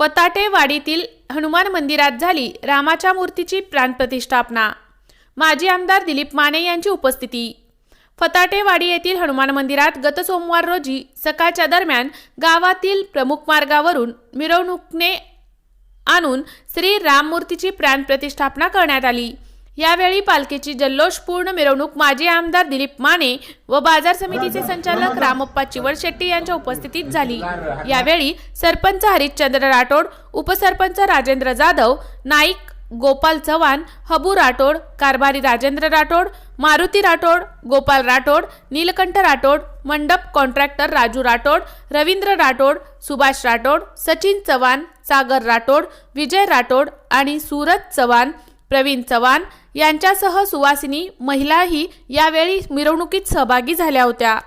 फताटेवाडीतील हनुमान मंदिरात झाली रामाच्या मूर्तीची प्राणप्रतिष्ठापना. माजी आमदार दिलीप माने यांची उपस्थिती. फताटेवाडी येथील हनुमान मंदिरात गत सोमवार रोजी सकाळच्या दरम्यान गावातील प्रमुख मार्गावरून मिरवणुकीने आणून श्री राममूर्तीची प्राणप्रतिष्ठापना करण्यात आली. यावेळी पालखीची जल्लोषपूर्ण मिरवणूक माजी आमदार दिलीप माने व बाजार समितीचे संचालक रामप्पा चिवडशेट्टी यांच्या उपस्थितीत झाली. यावेळी सरपंच हरिश्चंद्र राठोड उपसरपंच राजेंद्र जाधव नाईक गोपाल चव्हाण हबू राठोड कारभारी राजेंद्र राठोड मारुती राठोड गोपाल राठोड नीलकंठ राठोड मंडप कॉन्ट्रॅक्टर राजू राठोड रवींद्र राठोड सुभाष राठोड सचिन चव्हाण सागर राठोड विजय राठोड आणि सूरज चव्हाण प्रवीण चव्हाण यांच्यासह सुवासिनी महिलाही यावेळी मिरवणुकीत सहभागी झाल्या होत्या.